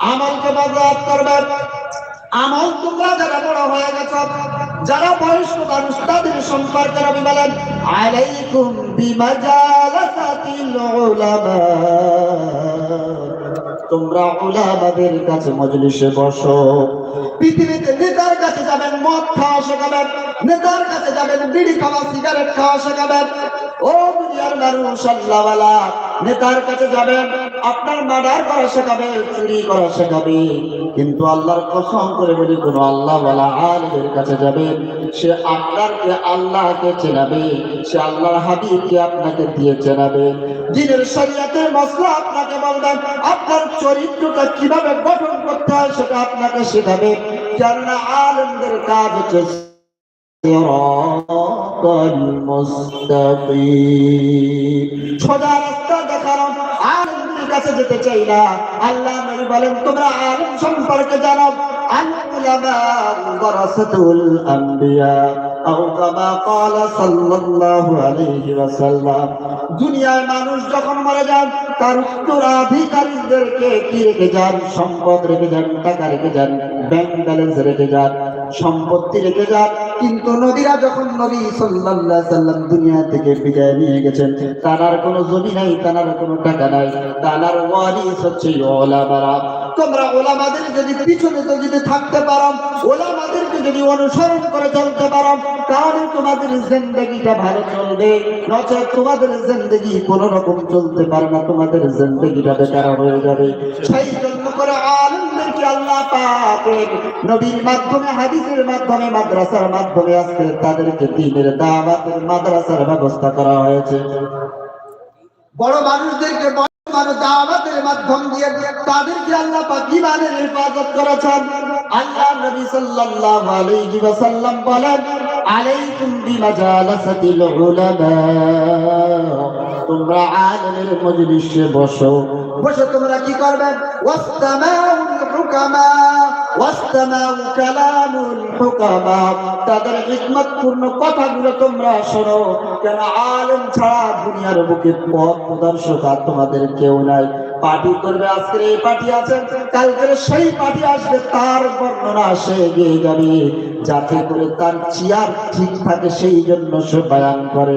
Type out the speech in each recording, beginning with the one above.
আমলকে বরবাদ করবে আমল তোমরা যারা বড় হয়ে গেছ, যারা বয়স্ক মানুষ, তাদের সম্পর্কে রবি বলেন, আলাইকুম বিমাজালাসাতিল উলামা। তোমরা উলামাদের কাছে মজলিসে বসো। পৃথিবীতে নেতার কাছে যাবেন, মদ খাওয়া শেখাবেন। নেতার কাছে যাবেন, বিড়ি খাওয়া, সিগারেট খাওয়া শেখাবেন। ও দুনিয়ার মানুষ, আল্লাহওয়ালা, নেতার কাছে যাবেন। আপনার মার্ডার করা শেখাবে, চুরি করা শেখাবে। কিন্তু আল্লাহর কসম করে বলি, কোন আল্লাহ বলা আলমের কাছে যাবে, সে আপনারকে আল্লাহকে চেনাবে, সে আল্লাহর হাবিবকে আপনাকে দিয়ে চেনাবে। দিনের শরিয়াতের মশলা আপনাকে বলবেন আপনার চরিত্রটা কীভাবে গঠন করতে হয় সেটা আপনাকে শেখাবে। কেননা আলমদের কাজ হচ্ছে সদা কাছে যেতে চাই না। আল্লাহ নবী বলেন তোমরা আলম সম্পর্কে জানো। আল্লাহ أو كما قال صلى الله عليه وسلم দুনিয়ায় মানুষ যখন মারা যান তার উত্তরাধিকারীদেরকে কি রেখে যান সম্পদ রেখে যান টাকা রেখে যান ব্যাংক ব্যালেন্স রেখে যান সম্পত্তি রেখে যান কিন্তু নবীরা যখন নবী সাল্লাল্লাহু সাল্লাম দুনিয়া থেকে বিদায় নিয়ে গেছেন তার আর কোনো জমি নাই তার আর কোনো টাকা নাই তার আর ওয়ারিস হচ্ছে ওলামারা তোমরা ওলামাদের যদি পিছনে তো যদি থাকতে পারো, ওলামাদেরকে যদি অনুসরণ করে চলতে পারো, তাহলে তোমাদের জিন্দগিটা ভালো চলবে। নচেত তোমাদের জিন্দগি কোনো রকম চলতে পারে না, তোমাদের জিন্দগিটা বেকার হয়ে যাবে। সেই জন্য করে আলমদেরকে আল্লাহ পাক নবীর মাধ্যমে, হাদিসের মাধ্যমে, মাদ্রাসার মাধ্যমে আজকে তাদেরকে দিনের দাওয়াতের মাদ্রাসার ব্যবস্থা করা হয়েছে। বড় মানুষদেরকে মানুষ দাওয়াতের মাধ্যম দিয়ে তাদেরকে আল্লাহ পাক ইমানের হেফাজত করেছেন। আল্লাহ নবী সাল্লাল্লাহু আলাইহি ওয়াসাল্লাম তোমরা আলেমের মজলিসে বসো। বসে তোমরা কি করবে? তাদের হিকমতপূর্ণ কথাগুলো তোমরা শোনো। কেন আলেম ছাড়া দুনিয়ার বুকে পথ প্রদর্শক আর তোমাদের কেউ নাই। পার্টি করবে, আজকের এই পার্টি আছে, কালকের সেই পার্টি আসবে, তার বর্ণনা সে এগিয়ে যাবে। যাতে করে তার চেয়ার ঠিক থাকে, সেই জন্য সে বয়ান করে।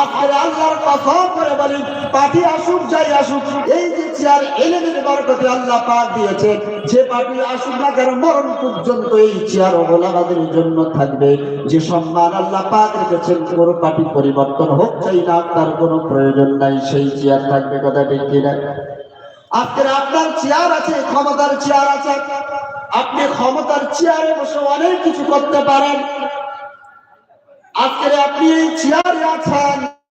আজকের আল্লাহর কথা করে বলি, পার্টি আসুক, যাই আসুক, এই যে চেয়ার এলেমের বরকতে আল্লাহ পাক দিয়েছে। যে পার্টি আসুক না কেন, মরণ পর্যন্ত এই চেয়ার ওলামাদের জন্য থাকবে। যে সম্মান আল্লাহ পাক রেখেছেন, কোন পার্টি পরিবর্তন হোক চাই না, তার কোনো প্রয়োজন নাই, সেই চেয়ার থাকবে, কথা ঠিক কিনা? আজকের আপনার চেয়ার আছে, ক্ষমতার চেয়ার আছে। আপনি ক্ষমতার চেয়ারে বসে অনেক কিছু করতে পারেন। আজকের আপনি এই চেয়ারে আছেন।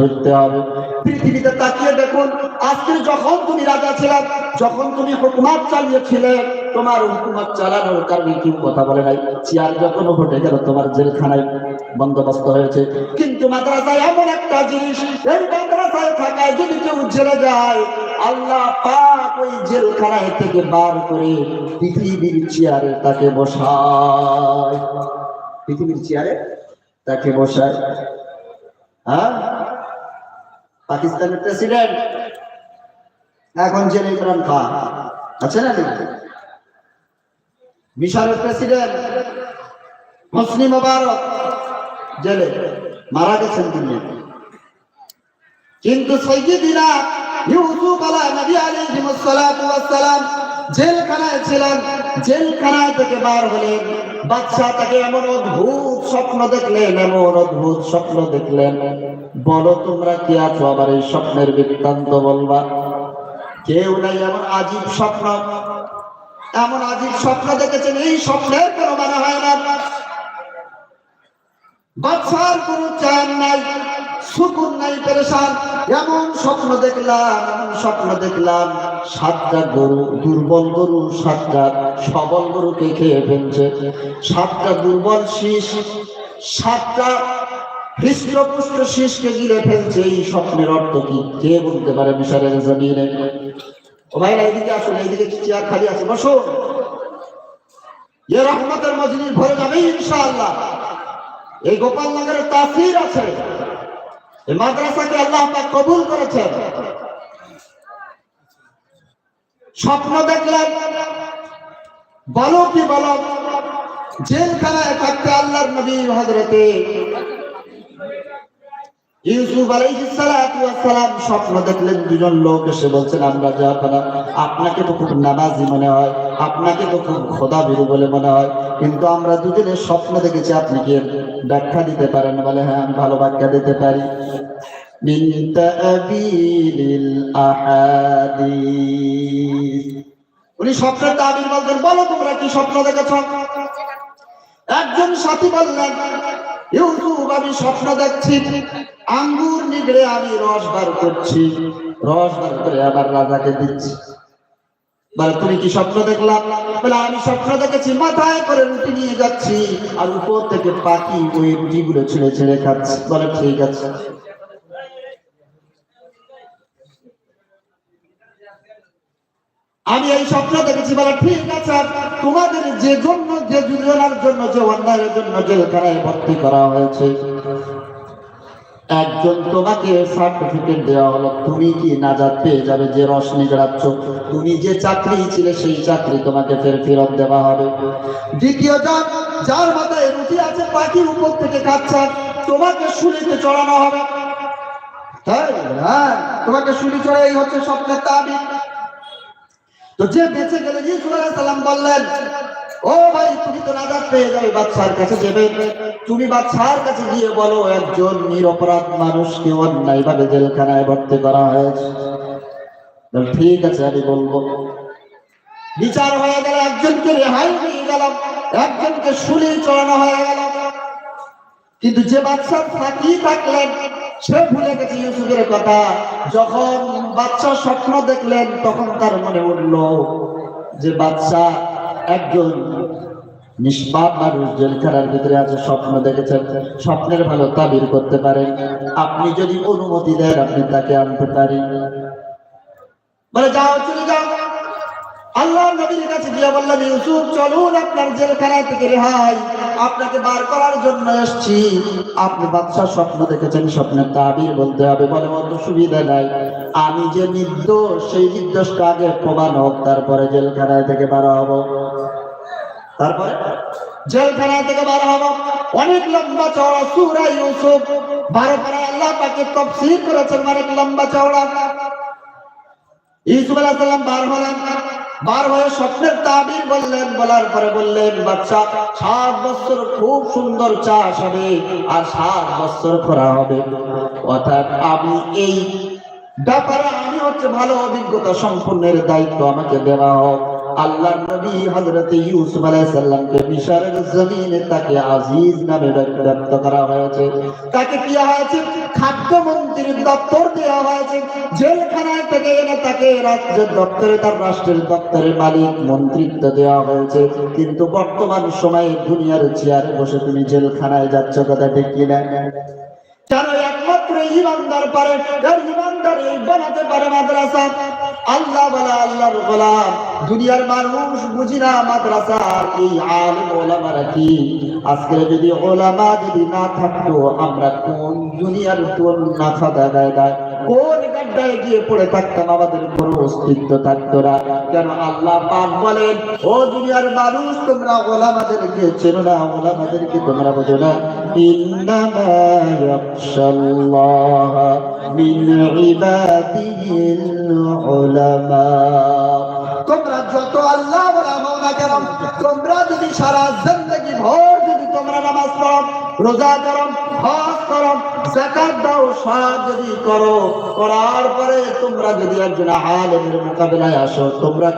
ধরতে হবে। পৃথিবীতে তাকিয়ে দেখুন, আজকে যখন তুমি রাজা ছিলেন যখন তুমি হুকুমাত চালিয়েছিলে, তোমার হুকুমাত চালানোর কারণে কেউ কথা বলে নাই। চেয়ার যখন ঘটে গেল, তোমার জেলখানায় বন্দোবস্ত হয়েছে। কিন্তু মাদ্রাসায় এমন একটা জিনিস, এই মাদ্রাসায় থাকায় যদি কেউ জেলে যায়, আল্লাহ পাক ওই জেলখানায় থেকে বার করে পৃথিবীর চেয়ারে তাকে বসায়। পৃথিবীর চেয়ারে তাকে বসায়। হ্যাঁ? পাকিস্তানের প্রেসিডেন্ট। এখন জেলে ইমরান খান আছে না? মিশরের প্রেসিডেন্ট হোসনি মোবারক জেলে মারা গেছেন তিনি কিন্তু সৈকি দিনা ইউসুফ আলা নবী আলাইহিস সালাতু ওয়াস সালাম জেলখানায় ছিলেন জেলখানায় থেকে বার হলেন বাদশাহ তাকে এমন অদ্ভুত স্বপ্ন দেখলেন, এমন অদ্ভুত স্বপ্ন দেখলেন। বলো, তোমরা কি আছো আবার এই স্বপ্নের বৃত্তান্ত বলবা? কেউ নাই এমন আজীব স্বপ্ন। এমন আজীব স্বপ্ন দেখেছেন, এই স্বপ্নের কোনো মানে হয় না। বাদশার কোনো চ্যান নাই সুকুন নাই, পেরেশান। এমন স্বপ্ন দেখলাম, এমন স্বপ্ন দেখলাম। সাতটা গরু, দুর্বল গরু, সাতটা সবল গরুকে খেয়ে ফেলছে। সাতটা দুর্বল শীষ, সাতটা হৃষ্টপুষ্ট শীষকে গিলে ফেলছে। এই স্বপ্নের অর্থ কি? কে বলতে পারে মিশরের জমিনে? ও ভাই এইদিকে আসুন এইদিকে চেয়ার খালি আছে বসো এ রহমতের মজলিস ভরে যাবে ইনশাআল্লাহ। এই গোপালনগরের তাসির আছে। এই মাদ্রাসাকে আল্লাহ পাক কবুল করেছেন। স্বপ্ন দেখলেন বলো কি বলো জেলখানায় থাকতে আল্লাহর নবী হজরতে ইউসুফ আলাইহিস সালাতু ওয়াস সালাম স্বপ্ন দেখলেন দুজন লোক এসে বলছেন, আমরা যা আপনারা, আপনাকে তো খুব নামাজি মনে হয়, আপনাকে তো খুব খোদা বিরু বলে মনে হয়, কিন্তু আমরা দুজনে স্বপ্ন দেখেছি, আপনি কি? ব্যাখ্যা দিতে পারেন বলে হ্যাঁ আমি ভালো ব্যাখ্যা দিতে পারি من تأبيل الأحاديث উনি স্বপ্নের তাবির বলতেন বলো তোমরা কি স্বপ্ন দেখেছ একজন সাথী বললেন ইউসুফ আমি স্বপ্ন দেখছি আঙ্গুর নিগড়ে আমি রস বার করছি রস বার করে আবার রাজাকে দিচ্ছি বলে, তুমি কি স্বপ্ন দেখলাম? বলে, আমি স্বপ্ন দেখেছি, মাথায় করে রুটি নিয়ে যাচ্ছি, আর উপর থেকে পাখি ওই রুটিগুলো ছেড়ে ছেড়ে খাচ্ছি। বলে, ঠিক আছে। আমি এই স্বপ্ন দেখেছি, বলে, ঠিক আছে তোমাদের যে জন্য, যে দুজনের জন্য, যে অন্যায়ের জন্য জেলখানায় ভর্তি করা হয়েছে একজন তোমাকে সার্টিফিকেট দেওয়া হলো। তুমি কি নাজাত পেয়ে যাবে যে রস নিগড়াচ্ছ তুমি যে চাকরি ছিলে, সেই চাকরি তোমাকে ফের ফেরত দেওয়া হবে। দ্বিতীয় জন, যার মাথায় রুটি আছে, পাখি উপর থেকে খাচ্ছে তোমাকে শুলিতে চড়ানো হবে। তাই? হ্যাঁ তোমাকে এই হচ্ছে সবচেয়ে তাবিজ। তো যে বেঁচে গেলে আলাইহিস সালাম বললেন ও ভাই, তুমি তো নাজাত পেয়ে যাবে বাদশার কাছে যাবে। তুমি বাদশার কাছে গিয়ে বলো, একজন নিরপরাধ মানুষকে অন্যায় ভাবে জেলখানায় ভর্তি করা হয়েছে। ঠিক আছে, আমি বলব। বিচার হয়ে গেল, একজনকে রেহাই হয়ে গেল, একজনকে শুলি চড়ানো হয়ে গেল। কিন্তু যে বাচ্চার ফাঁকি থাকলেন, সে ভুলে গেছে ইউসুফের কথা। যখন বাচ্চা স্বপ্ন দেখলেন, তখন তার মনে উঠল যে বাচ্চা একজন নিষ্পাপ মানুষ জেলখানার ভিতরে আছে, স্বপ্ন দেখেছেন, স্বপ্নের ভালো তাবির করতে পারেন আপনি যদি অনুমতি দেন, আপনি তাকে আনতে পারেন। বলে, যাও, চলে যাও। আল্লাহ নবীর কাছে গিয়ে বললেন ইউসুফ, চলুন আপনার জেলখানায় থেকে রেহাই। আপনাকে বার করার জন্য এসেছি। আপনি বাদশাহ স্বপ্ন দেখেছেন, স্বপ্নের তাবির বলতে হবে, বলে অত সুবিধা নাই। আমি যে নির্দোষ, সেই নির্দোষটা আগে প্রমাণ হোক, তারপরে জেলখানায় থেকে বার হব। তারপরে? জেলখানা থেকে বার হব। অনেক লম্বা চওড়া সুরা ইউসুফ। বারো পারা আল্লাহ পাকে তফসির করেছেন, অনেক লম্বা চওড়া। ইউসুফ আলাইহিস সালাম বার হলেন। বার হয়ে স্বপ্নের তাবির বললেন, বলার পরে বললেন, বাচ্চা, সাত বছর খুব সুন্দর চাষ হবে আর সাত বছর খরা হবে। অর্থাৎ আমি এই ব্যাপারে আমি হচ্ছে ভালো অভিজ্ঞতা সম্পূর্ণের দায়িত্ব আমাকে দেওয়া হোক। আল্লাহ নবী হযরত ইউসুফ আলাইহিস সালামকে মিশরের জমিনে তাকে আজিজ নামে ব্যক্ত করা হয়েছে। তাকে কি হয়েছে খাদ্য মন্ত্রীর দপ্তর দেওয়া হয়েছে। জেলখানায় থেকে এনে তাকে দপ্তরে, তার রাষ্ট্রের দপ্তরের মালিক, মন্ত্রিত্ব দেওয়া হয়েছে। কিন্তু বর্তমান সময়ে দুনিয়ার চেয়ারে বসে তুমি জেলখানায় যাচ্ছ, কথা ঠিক কিনা? একমাত্র ইমানদার পারে? ইমানদার বানাতে পারে মাদ্রাসা। আল্লাহ বলা আল্লাহর গোলাম। দুনিয়ার মানুষ বুঝি না মাদ্রাসার এই ওলামারা কি। আজকে যদি ওলামা যদি না থাকতো, আমরা কোন দুনিয়ার কোন কোন গাড্ডায় গিয়ে পড়ে থাকতাম, আমাদের অস্তিত্ব থাকতো না। কেন আল্লাহ পাক বলেন, ও দুনিয়ার মানুষ, তোমরা ওলামাদেরকে চেনো না, ওলামাদেরকে তোমরা বোঝো না। উলামা তোমরা যত আল্লাহ হও না কেন তোমরা যদি সারা জিন্দগি ভর যদি তোমরা নামাজ পড়ো, রোজা করো হজ করো যাকাত দাও যদি করো, করার পরে তোমরা যদি একজন আলেমের মোকাবেলায় আসো, তোমরা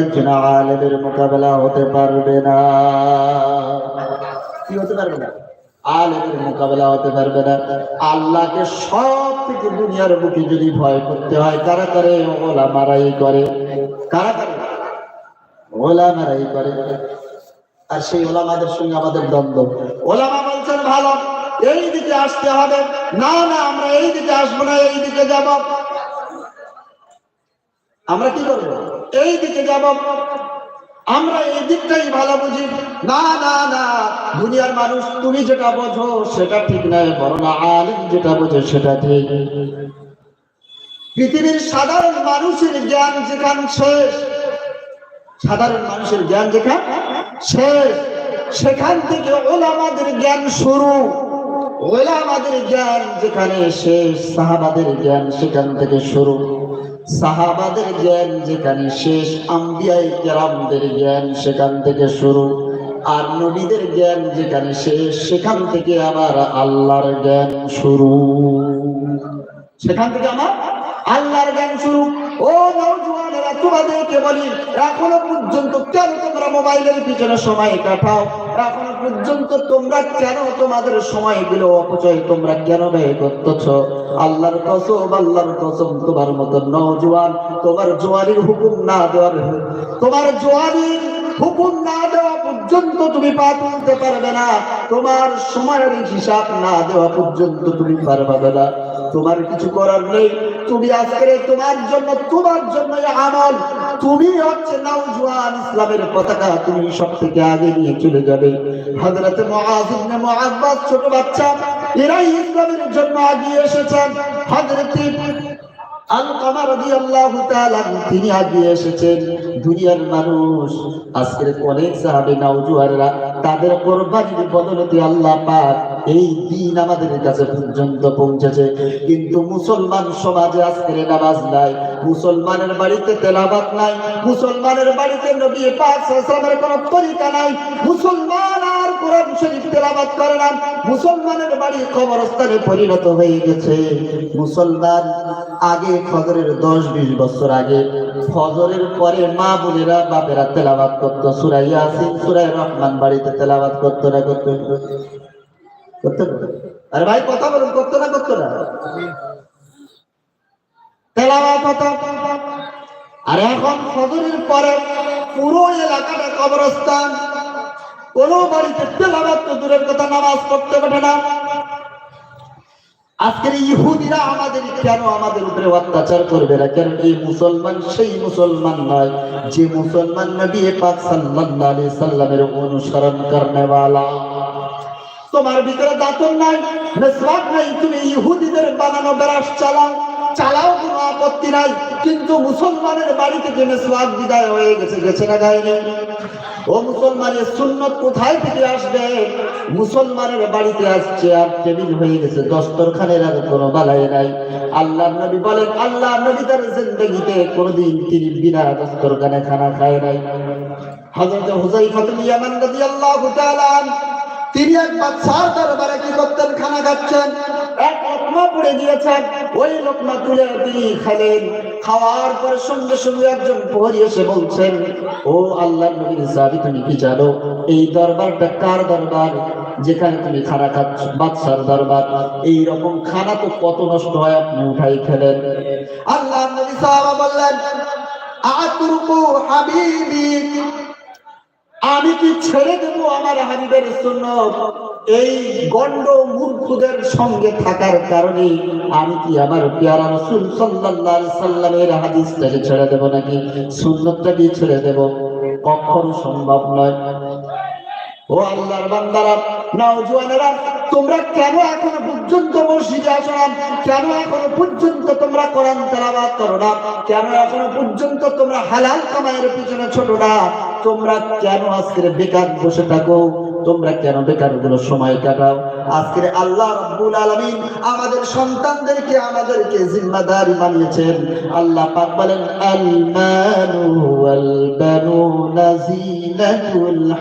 একজন আলেমের মোকাবেলা হতে পারবে না। কি হতে পারবে না? আলেমের মোকাবেলা হতে পারবে না। আল্লাহকে সব থেকে দুনিয়ার বুকে যদি ভয় করতে হয়, কারা করে? ওলা মারাই করে। কারা করে? ওলা মারাই করে। আর সেই ওলামাদের সঙ্গে আমাদের দ্বন্দ্ব। ওলামা বলছেন, ভালো, এই দিকে আসতে হবে। না না, আমরা এই দিকে আসব না, এই দিকে যাব। আমরা কি করব? এই দিকে যাব। আমরা এই দিকটাই ভালো বুঝি। না না না, দুনিয়ার মানুষ, তুমি যেটা বোঝো সেটা ঠিক নয়, বরং আলিম যেটা বোঝে সেটা ঠিক। পৃথিবীর সাধারণ মানুষের জ্ঞান যেখান শেষ, সাধারণ মানুষের জ্ঞান যেখান শেষ, সেখান থেকে ওলামাদের জ্ঞান শুরু। ওলামাদের জ্ঞান যেখানে শেষ, সাহাবাদের জ্ঞান সেখান থেকে শুরু। সাহাবাদের জ্ঞান যেখানে শেষ, আম্বিয়াই কেরামদের জ্ঞান সেখান থেকে শুরু। আর নবীদের জ্ঞান যেখানে শেষ, সেখান থেকে আবার আল্লাহর জ্ঞান শুরু। সেখান থেকে আমার আল্লাহর জ্ঞান শুরু। ও নওজোয়ানেরা তোমাদেরকে বলি, এখনও পর্যন্ত কেন তোমরা মোবাইলের পিছনে সময় কাটাও? এখনও পর্যন্ত তোমরা কেন তোমাদের সময় সময়গুলো অপচয় তোমরা কেন ব্যয় করতেছ? আল্লাহর কসম আল্লাহর কসম, তোমার মতো নওজোয়ান, তোমার জোয়ারির হুকুম না দেওয়ার তোমার জোয়ারির হুকুম না দেওয়া পর্যন্ত তুমি পা তুলতে পারবে না, তোমার সময়ের হিসাব না দেওয়া পর্যন্ত তুমি পারবে না। তোমার কিছু করার নেই। তুমি আজকে তোমার জন্য তোমার জন্য আমল তুমি হচ্ছে নওজোয়ান ইসলামের পতাকা। তুমি সব থেকে আগে নিয়ে চলে যাবে। হযরত মুআজ ছোট বাচ্চা, এরাই ইসলামের জন্য আগিয়ে এসেছেন। হযরত তিনি আগিয়ে এসেছেন। দুনিয়ার মানুষ, আজকের অনেক সাহাবী তাদের কোরবানির বদলতে আল্লাহ পাক এই দিন আমাদের কাছে পর্যন্ত পৌঁছেছে। কিন্তু মুসলমান সমাজে আজকের নামাজ নাই, মুসলমানের বাড়িতে তেলাবাত নাই, মুসলমানের বাড়িতে নবী পাক সাল্লাল্লাহু কোনো তরিকা নাই। মুসলমান আর কোরআন শরীফ তেলাবাত করে না, মুসলমানের বাড়ি কবরস্থানে পরিণত হয়ে গেছে। মুসলমান আগে ফজরের দশ বিশ বছর আগে, ফজরের পরে মা বোনেরা বাপেরা তেলাবাত করতো, সুরাই ইয়াসিন, সুরাই রহমান বাড়িতে তেলাবাত করতো না করতো। করতো? আরে ভাই, কথা বলুন, করতো না করতো না? আর এখন পরে পুরো এলাকাটা কবরস্থান। কোন বাড়িতে তো দূরের কথা, নামাজ পারে না। আজকের ইহুদিরা আমাদের কেন আমাদের উপরে অত্যাচার করবে না? কেন এই মুসলমান সেই মুসলমান নয়, যে মুসলমান নবী পাক সাল্লাল্লাহু আলাইহি সাল্লামের অনুসরণ করনেওয়ালা। তোমার ভিতরে দাঁতন নাই, মেসওয়াক নাই, তুমি ইহুদিদের বানানো বেরাস চালাও। চালাও কোনো আপত্তি নাই, কিন্তু মুসলমানের বাড়ি থেকে মেসওয়াক বিদায় হয়ে গেছে গেছে না গায়ে ও মুসলমানের সুন্নত কোথায় থেকে আসবে? মুসলমানের বাড়িতে আসছে আর টেবিল হয়ে গেছে, দস্তরখানের আর কোনো বালাই নাই। আল্লাহ নবী বলেন আল্লাহ নবী তার জিন্দগিতে কোনোদিন তিনি বিনা দস্তরখানে খানা খায় নাই। হযরত হুযাইফাতুল ইয়ামান রাদিয়াল্লাহু তাআলা তিনি এক বাদশার দরবারে কি করতেন? খানা খাচ্ছেন। এক লোকমা পড়ে গিয়েছেন। ওই লোকমা তুলে তিনি খেলেন। খাওয়ার পরে সঙ্গে সঙ্গে একজন প্রহরী এসে বলছেন, ও আল্লাহ নবীর সাহাবী তুমি কি জানো? এই দরবারটা কার দরবার? যেখানে তুমি খানা খাচ্ছ, বাদশার দরবার। এই রকম খানা তো কত নষ্ট হয়, আপনি উঠাই খেলেন আল্লাহ নবী সাহাবা বললেন, আতরুকু হাবিবি আমি কি ছেড়ে দেব আমার হাবিবের জন্য এই গন্ড মূর্খদের সঙ্গে থাকার কারণে আমি কি আমার পেয়ারা রসুল সাল্লাল্লাহু সাল্লামের হাদিসটাকে ছেড়ে দেব নাকি সুন্নতটাকে ছেড়ে দেব? কখন সম্ভব নয়। ও আল্লাহর বান্দারা, নওজোয়ানেরা তোমরা কেন এখনও পর্যন্ত মসজিদে আসো না? কেন এখনও পর্যন্ত তোমরা কোরআন তেলাওয়াত করো না? কেন এখনও পর্যন্ত তোমরা হালাল কামাইয়ের পিছনে ছোট না? তোমরা কেন আজকের বেকার বসে থাকো? তোমরা কেন বেকারগুলো সময় কাটাও? আজকের আল্লাহ রাব্বুল আলামিন আমাদের সন্তানদেরকে আমাদেরকে জিম্মাদারি বানিয়েছেন। আল্লাহ পাক বলেন আল মালু ওয়াল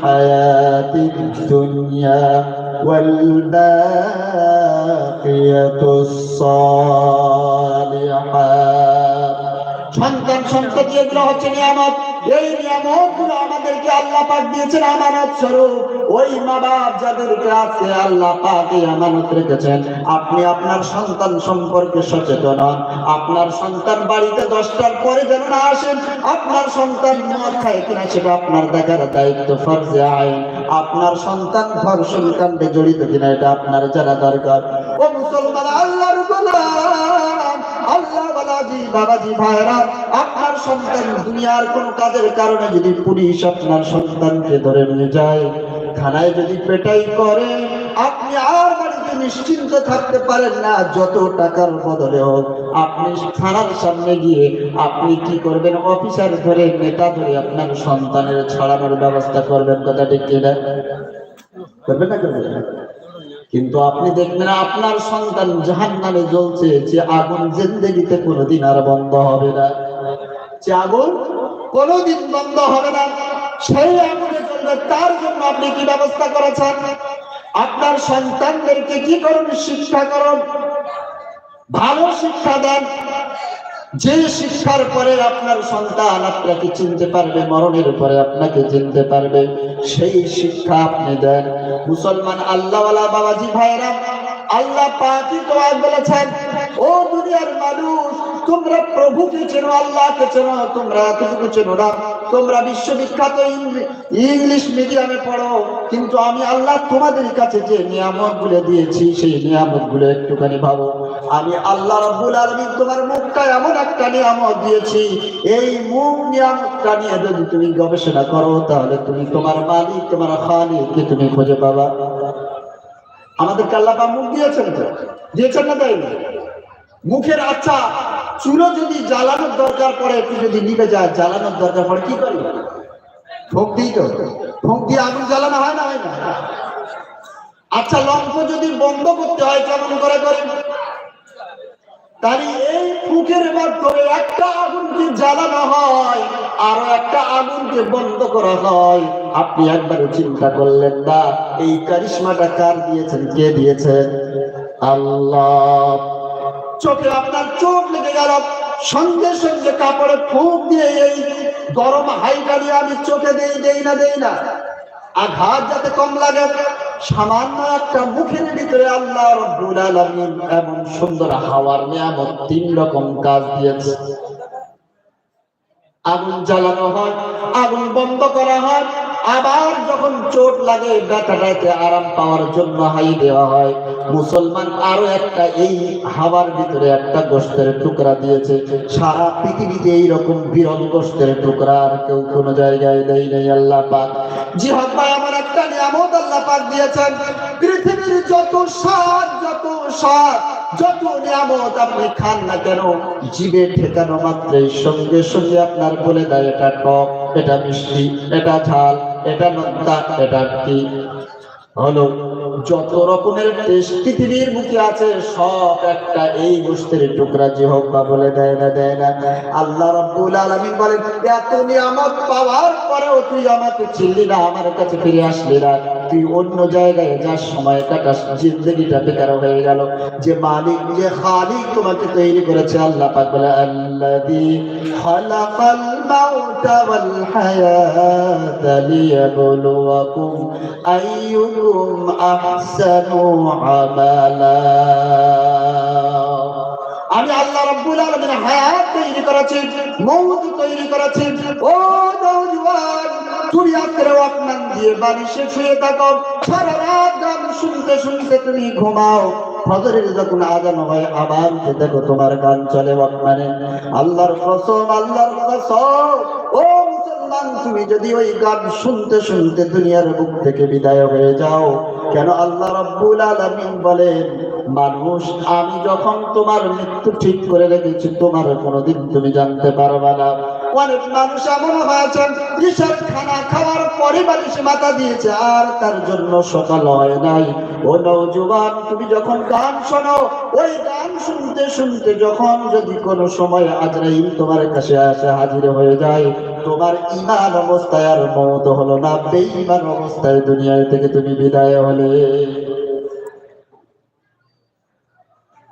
হায়াতিদ দুনিয়া। والباقية الصالحات. সন্তান সন্ততি এগুলো হচ্ছে নিয়ামত। এই নিয়ামতগুলো আমাদেরকে আল্লাহ পাক দিয়েছেন আমানত স্বরূপ। ওই মা বাপ যাদের কাছে আল্লাহ পাক এই আমানত রেখেছেন। আপনি আপনার সন্তান সম্পর্কে সচেতন হন। আপনার সন্তান বাড়িতে দশটার পরে যেন না আসেন, আপনার সন্তান মদ খায় কিনা সেটা আপনার দেখার দায়িত্ব, ফরজে আইন। আপনার সন্তান ধর্ষণ কাণ্ডে জড়িত কিনা, এটা আপনার জানা দরকার। ও মুসলমান, আল্লাহর গোলাম। আল্লাহ বাবাজি ভাইরা আপনার সন্তান দুনিয়ার কোন কাজের কারণে যদি পুলিশ আপনার সন্তানকে ধরে নিয়ে যায়, থানায় যদি পেটাই করে, আপনি আর বাড়িতে নিশ্চিন্ত থাকতে পারেন না, যত টাকার বদলে হোক। আপনি থানার সামনে গিয়ে আপনি কি করবেন? অফিসার ধরে, নেতা ধরে আপনার সন্তানের ছড়ানোর ব্যবস্থা করবেন, কথা ঠিক করবেন না, করবেন? কিন্তু আপনি দেখবেন আপনার সন্তান জাহান নামে জ্বলছে যে আগুন জিন্দগিতে কোনোদিন আর বন্ধ হবে না। যে আগুন কোনোদিন বন্ধ হবে না। সেই আগুনের জন্য তার জন্য আপনি কি ব্যবস্থা করেছেন? আপনার সন্তানদেরকে কি করুন? শিক্ষা করুন। ভালো শিক্ষা দেন। যে শিক্ষার পরে আপনার সন্তান আপনাকে চিনতে পারবে, মরণের উপরে আপনাকে চিনতে পারবে, সেই শিক্ষা আপনি দেন। মুসলমান আল্লাহওয়ালা বাবাজি ভাইরা আল্লাহ পাকি তোমায় বলেছেন, ও দুনিয়ার মানুষ তোমরা প্রভুকে চেনো, আল্লাহকে চেনো, তোমরা এতটুকু চেনো না। তোমরা বিশ্ববিখ্যাত ইংলিশ মিডিয়ামে পড়ো, কিন্তু আমি আল্লাহ তোমাদের কাছে যে নিয়ামতগুলো দিয়েছি, সেই নিয়ামতগুলো একটুখানি ভাবো। আমি আল্লাহ রব্বুল আলমিন তোমার মুখটা এমন একটা নিয়ামত দিয়েছি, এই মুখ নিয়ামতটা নিয়ে যদি তুমি গবেষণা করো, তাহলে তুমি তোমার মালিক, তোমার খালিককে তুমি খুঁজে পাবা। আমাদেরকে আল্লাহ মুখ দিয়েছেন তো? দিয়েছেন না তাই মুখের আচ্ছা চুলো যদি জ্বালানোর দরকার পড়ে, একটু যদি নিভে যায়, জ্বালানোর দরকার পড়ে, কি করি ফোঁক দিই তো। ফোঁক দিয়ে আগুন জ্বালানো হয় না হয় না? আচ্ছা লম্ফ যদি বন্ধ করতে হয়, কেমন করে করে তাহলে এই ফুকের মাধ্যমে একটা আগুনকে জ্বালানো হয়, আরও একটা আগুনকে বন্ধ করা হয়। আপনি একবারে চিন্তা করলেন না, এই কারিশমাটা কার দিয়েছেন, কে দিয়েছেন আল্লাহ। চোখে আপনার চোখ লেগে গেল। সঙ্গে সঙ্গে কাপড়ে ফুক দিয়ে এই গরম দিয়ে আমি চোখে দেই দেই না দেই না। আঘাত যাতে কম লাগে, সামান্য একটা মুখের ভিতরে আল্লাহ রব্বুল আলামিন এমন সুন্দর হাওয়ার নিয়ামত তিন রকম কাজ দিয়েছে। আগুন জ্বালানো হয়, আগুন বন্ধ করা হয় আবার যখন চোট লাগে ব্যথাটাকে আরাম পাওয়ার জন্য হাই দেওয়া হয়। মুসলমান আরও একটা এই হাওয়ার ভিতরে একটা গোস্তের টুকরা দিয়েছে। সারা পৃথিবীতে এইরকম বিরল গোস্তের টুকরা আর কেউ কোনো জায়গায় দেয় নেই, আল্লাহ পাক। জিহাদ ভাই, আমার একটা নিয়ামত আল্লাহ পাক দিয়েছেন। পৃথিবীর যত স্বাদ যত স্বাদ, যত নিয়ামত আপনি খান না কেন, জিভে ঠেকানো মাত্রই সঙ্গে সঙ্গে আপনার বলে দেয়, এটা টক, এটা মিষ্টি, এটা ঝাল। এটা নোনতা এটা কি? হলো, যত রকমের পৃথিবীর মুখে আছে, সব একটা এই গোষ্ঠীর টুকরা যে হোক বা বলে দেয় না দেয় না। আল্লাহ রব্বুল আলামিন বলেন তুমি আমার পাওয়ার পরেও তুই আমাকে চিনলি না, আমার কাছে ফিরে আসলি না। তুই অন্য জায়গায় যার সময় কাটাস, জিন্দগিটা বেকার হয়ে গেল। যে মালিক, যে খালিক তোমাকে তৈরি করেছে, আল্লাহ পাক বলে আল্লাযী খালাকাল মাউতা ওয়াল হায়াতা লিয়াবলুয়াকুম আইয়ুকুম আহসানু আমালা। আমি আল্লাহ রাব্বুল আলামিন হায়াত তৈরি করেছি মৌত তৈরি করেছি। ও নওজওয়ান ওয়াকম্যান দিয়ে শুয়ে থাকো সারা রাত গান শুনতে শুনতে তুমি ঘুমাও। ফজরের যখন আজান হয়, আবার উঠে দেখো তোমার গান চলে আল্লাহর কসম আল্লাহর কসম। ও মুসলমান, তুমি যদি ওই গান শুনতে শুনতে দুনিয়ার বুক থেকে বিদায় হয়ে যাও, কেন আল্লাহ রাব্বুল আলামিন বলেন, মানুষ, আমি যখন তোমার মৃত্যু ঠিক করে রেখেছি, তোমার কোনোদিন তুমি জানতে পারবে না। অনেক মানুষ এমন হয়েছে কিসের খানা খাওয়ার পরে বালিশে মাথা দিয়েছে, আর তার জন্য সকাল হয় নাই। ও নৌজুবান তুমি যখন গান শোনো, ওই গান শুনতে শুনতে যখন যদি কোনো সময় আজরাইল তোমার কাছে আসে হাজির হয়ে যায়, তোমার ইমান অবস্থায় আর মত হলো না, বেঈমান অবস্থায় দুনিয়া থেকে তুমি বিদায় হলে।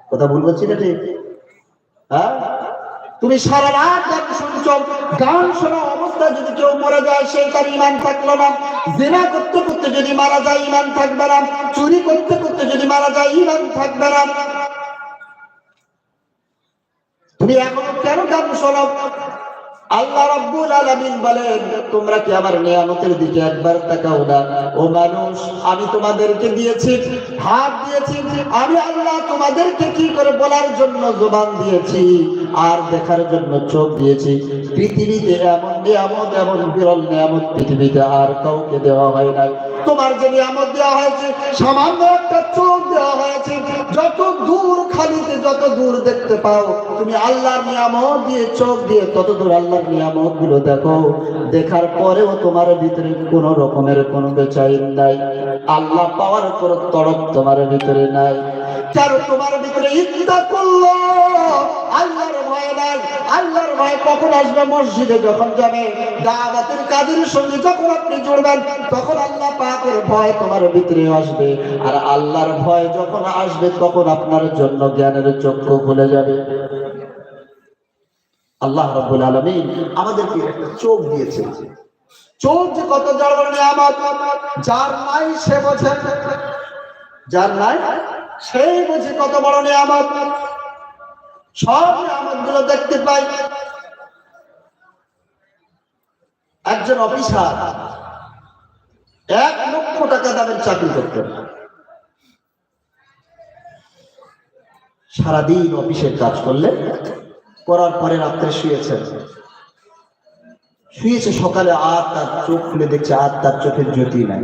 কথা ভুল বলছি না ঠিক? তুমি সারা রাত গান শুনছো, গান শোনা অবস্থায় যদি কেউ মরে যায় সেই তার ইমান থাকল না। জেনা করতে করতে যদি মারা যায় ইমান থাকবে না। চুরি করতে করতে যদি মারা যায় ইমান থাকবে না। তুমি এখনও কেন গান শোনো আল্লাহ রাব্বুল আলামিন বলেন, তোমরা কি আমার নিয়ামতের দিকে একবার তাকাও না? ও মানুষ, আমি তোমাদেরকে দিয়েছি, হাত দিয়েছি, আমি আল্লাহ তোমাদেরকে কি করে বলার জন্য জবান দিয়েছি, আর দেখার জন্য চোখ দিয়েছি? পৃথিবীতে এমন নিয়ামত, এমন বিরল নিয়ামত পৃথিবীতে আর কাউকে দেওয়া হয় নাই। তোমার যে নিয়ামত দেওয়া হয়েছে, সামান্য একটা চোখ দেওয়া হয়েছে। যত দূর খালিতে, যত দূর দেখতে পাও, তুমি আল্লাহর নিয়ামত দিয়ে চোখ দিয়ে তত দূর আল্লাহর নিয়ামতগুলো দেখো। দেখার পরেও তোমার ভিতরে কোন রকমের কোনো বেচাইন নাই। আল্লাহ পাওয়ার কোন তড়প তোমার ভিতরে নাই। কারও তোমার ভিতরে ইচ্ছা করল, আল্লাহর ভয় নাই, আল্লাহর ভয় কখন আসবে মসজিদে যখন যাবে? দাওয়াতের কাজের সঙ্গে যখন আপনি জুড়বেন, তখন আল্লাহ পাকের ভয় তোমার ভিতরে আসবে। আর আল্লাহর ভয় যখন আসবে, তখন আপনার জন্য জ্ঞানের চক্ষু খুলে যাবে। আল্লাহ রাব্বুল আলামিন আমাদেরকে একটা চোখ দিয়েছে চোখ যে কত জড় নিয়ামত, যার নাই সে বোঝে। যার নাই সেই বুঝে কত বড় নিয়ামত। সব নিয়ামতগুলো দেখতে পাই। একজন অফিসার এক লক্ষ টাকা দামের চাকরি করতেন। সারাদিন অফিসের কাজ করলে করার পরে রাত্রে শুয়েছেন। শুয়েছে সকালে আর তার চোখ খুলে দেখছে আর তার চোখের জ্যোতি নাই।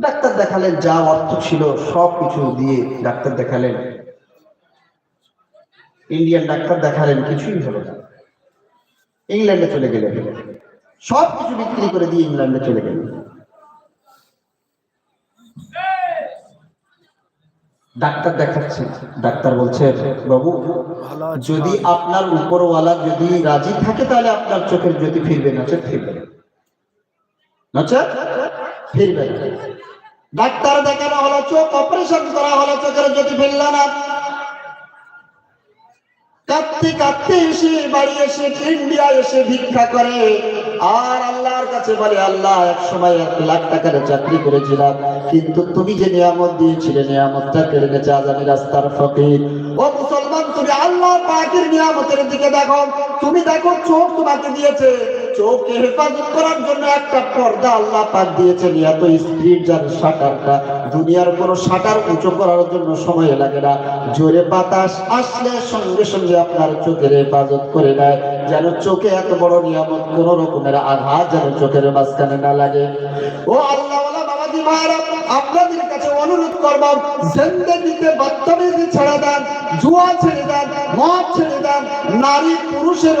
ডাক্তার দেখালেন, যা অর্থ ছিল, সব কিছু দিয়ে ডাক্তার দেখালেন। ইন্ডিয়ান ডাক্তার দেখালেন, কিছুই হলো না। ইংল্যান্ডে চলে গেলেন। সব কিছু বিক্রি করে দিয়ে ইংল্যান্ডে চলে গেলেন। ডাক্তার দেখাচ্ছে। ডাক্তার বলছে, বাবু, যদি আপনার উপরওয়ালা যদি রাজি থাকে, তাহলে আপনার চোখের জ্যোতি ফিরবে, নচেত ফিরবে না। ফিরবে না। ডাক্তার দেখানো হলো চোখ, অপারেশন করা হলো চোখের জ্যোতি ফিরল না। কাঁদতে কাঁদতে এসে বাড়ি এসে ইন্ডিয়া এসে ভিক্ষা করে। আর আল্লাহর কাছে বলে, আল্লাহ, এক সময় এক লাখ টাকার চাকরি করেছিলাম, কিন্তু তুমি যে নিয়ামত দিয়েছিলে, নিয়ামতটা কেড়ে গেছে আজ আমি রাস্তার ফকির। ও মুসলমান, তুমি আল্লাহ পাকের নিয়ামতের দিকে দেখো। তুমি দেখো, চোখ তোমাকে দিয়েছে। চোখকে হেফাজত করার জন্য একটা পর্দা আল্লাহ পাক দিয়েছেন এত স্পিড যার শাটারটা। দুনিয়ার কোনো শাটার উঁচু করার জন্য সময় লাগে না। জোরে বাতাস আসলে সঙ্গে সঙ্গে আপনার চোখের হেফাজত করে নেয়। যেন চোখে এত বড় নিয়ামত কোনো রকমের আঘাত যেন চোখের মাঝখানে না লাগে। ও আল্লাহ বাবাজি ভাইরা, আপনাদের কাছে অনুরোধ দেন, জুয়া ছেড়ে দেন, মদ ছেড়ে দেন, নারী পুরুষের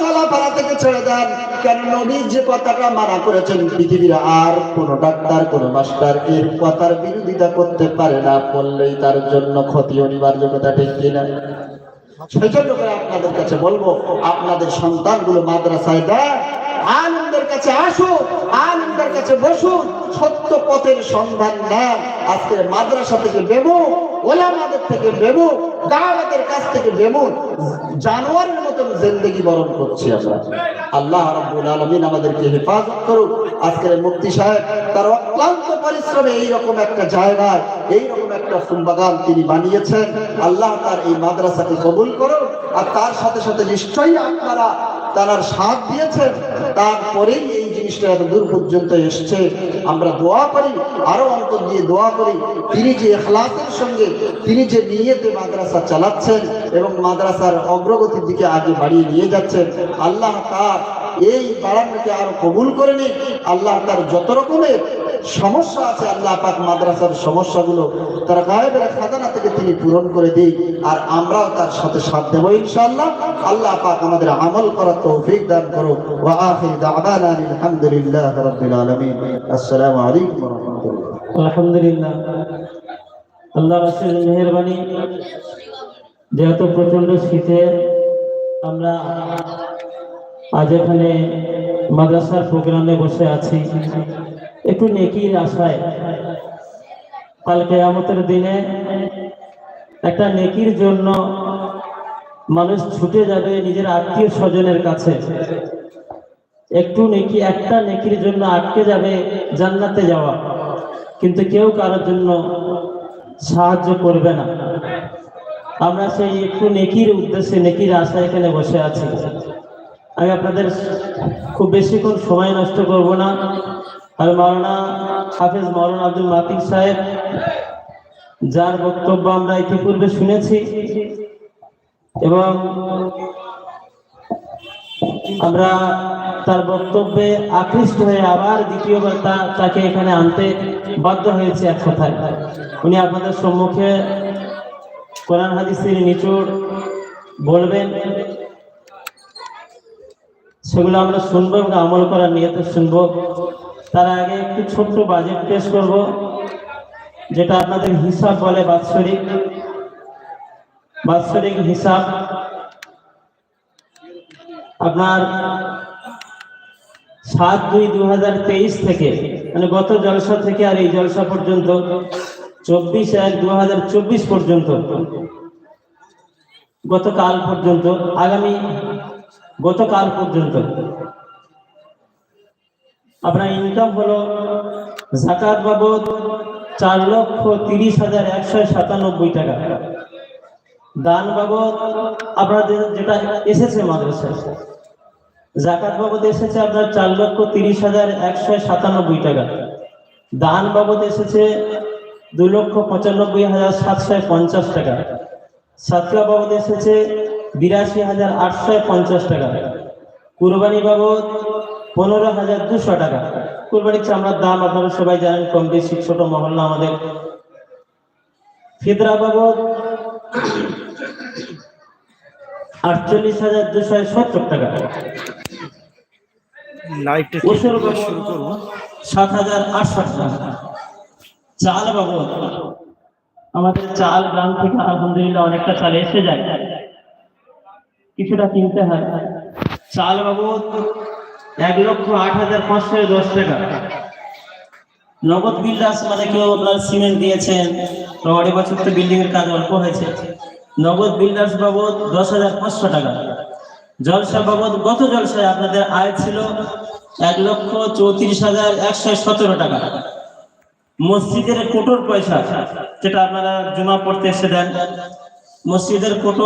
চলাফেরা থেকে ছেড়ে দেন। কেন যে কথাটা মানা করেছেন, পৃথিবীর আর কোন ডাক্তার, কোন মাস্টার এর কথার বিরোধিতা করতে পারে না, বললেই তার জন্য ক্ষতি অনিবার্য কথা, ঠিক কিনা সেই জন্য করে আপনাদের কাছে বলব, আপনাদের সন্তানগুলো মাদ্রাসায় দেয় কাছে আসুন, আনন্দের কাছে বসুন, সত্য পথের সন্ধান নেন। আজকে মাদ্রাসা থেকে বেবু ওলামাদের থেকে বেবু দাওয়াতের কাছ থেকে বেবু জানোয়ারের মতন জিন্দগি বরণ করছি আমরা। আল্লাহ রাব্বুল আলামিন আমাদেরকে হেফাজত করুক। আজকের মুফতি সাহেব তার অক্লান্ত পরিশ্রমে এইরকম একটা জায়গায়, এইরকম একটা ফুলবাগান তিনি বানিয়েছেন। আল্লাহ তার এই মাদ্রাসাকে কবুল করুন আর তার সাথে সাথে নিশ্চয়ই আপনারা তার সাথ দিয়েছেন। তারপরেই এই জিনিসটা এত দূর পর্যন্ত এসছে। আমরা দোয়া করি, আরও অন্তর দিয়ে দোয়া করি। তিনি যে এখলাসের সঙ্গে, তিনি যে নিয়েতে মাদ্রাসা চালাচ্ছেন এবং মাদ্রাসার অগ্রগতির দিকে আগে বাড়িয়ে নিয়ে যাচ্ছেন, আল্লাহ তার এই বাড়ানোকে আরও কবুল করে নিন আল্লাহ তার যত রকমের সমস্যা আছে আল্লাহ পাক মাদ্রাসার সমস্যাগুলো তার গায়েবের খাজানা থেকে তিনি পূরণ করে দিই আর আমরাও তার সাথে সাথ দেবো ইনশাআল্লাহ। আল্লাহ পাক আমাদের আমল করার তৌফিক দান করো ওয়া আখির দাওয়ানা আলহামদুলিল্লাহ রাব্বিল আলামিন। আসসালামু আলাইকুম ওয়া রাহমাতুল্লাহ। আলহামদুলিল্লাহ। আল্লাহ রাসুলের মেহরবানি, যেহেতু প্রচণ্ড শীতে আমরা আজ এখানে মাদ্রাসার প্রোগ্রামে বসে আছি। একটু নেকির আশায় কালকে আমতের দিনে একটা নেকির জন্য মানুষ ছুটে যাবে নিজের আত্মীয় স্বজনের কাছে। একটু নেকি, একটা নেকির জন্য আটকে যাবে জান্নাতে যাওয়া। কিন্তু কেউ কারোর জন্য সাহায্য করবে না। আমরা সেই একটু নেকির উদ্দেশ্যে, নেকির আশায় এখানে বসে আছি। আমি আপনাদের খুব বেশিক্ষণ সময় নষ্ট করব না। আর মাওলানা হাফিজ মাওলানা আব্দুল মাতিক সাহেব, যার বক্তব্য আমরা ইতিপূর্বে শুনেছি এবং আমরা তার বক্তব্যে আকৃষ্ট হয়ে আবার দ্বিতীয়বার তাকে এখানে আনতে বাধ্য হয়েছে এক কথায়। উনি আপনাদের সম্মুখে কোরআন হাদিসের নিচুড় বলবেন, সেগুলো আমরা শুনব এবং আমল করার নিয়তে শুনব। তার আগে একটু ছোট্ট বাজেট পেশ করব, যেটা আপনাদের হিসাব বলে বাৎসরিক। বাৎসরিক হিসাব। আপনার সাত দুই দু থেকে মানে গত জলসা থেকে আর এই জলসা পর্যন্ত, চব্বিশ এক দু পর্যন্ত, গতকাল পর্যন্ত, আগামী গতকাল পর্যন্ত। আপনার ইনকাম হলো জাকাত বাবদ চার লক্ষ তিরিশ হাজার একশো সাতানব্বই টাকা। দান বাবদ আপনাদের যেটা এসেছে মাদ্রাসায় জাকাত বাবদ এসেছে আপনার চার লক্ষ তিরিশ হাজার একশো সাতানব্বই টাকা। দান বাবদ এসেছে দুই লক্ষ পঁচানব্বই হাজার সাতশো পঞ্চাশ টাকা। সাতকা বাবদ এসেছে বিরাশি হাজার আটশো পঞ্চাশ টাকা। কুরবানি বাবদ পনেরো হাজার দুশো টাকা। কুরবানির চামড়ার দাম আপনারা সবাই জানেন কম বেশি ছোট মহল্লা আমাদের। ফিদরা বাবদ আটচল্লিশ হাজার দুশো সত্তর টাকা। সাত হাজার আটশো টাকা। চাল বাবদ আমাদের চাল গ্রাম থেকে আলহামদুলিল্লাহ অনেকটা চাল এসে যায়। কিছুটা কিনতে হয়। চাল বাবদ এক লক্ষ আট হাজার পাঁচশো দশ টাকা। নগদ বিল্ডার্স মানে কেউ আপনার সিমেন্ট দিয়েছেন, রড বছর তো বিল্ডিং এর কাজ অল্প হয়েছে। নগদ বিল্ডার্স বাবদ দশ হাজার পাঁচশো টাকা। জলসা বাবদ গত জলসায় আপনাদের আয় ছিল এক লক্ষ চৌত্রিশ হাজার একশো সতেরো টাকা। মসজিদের কোটোর পয়সা, যেটা আপনারা জমা পড়তে এসে দেন, মসজিদের কোটো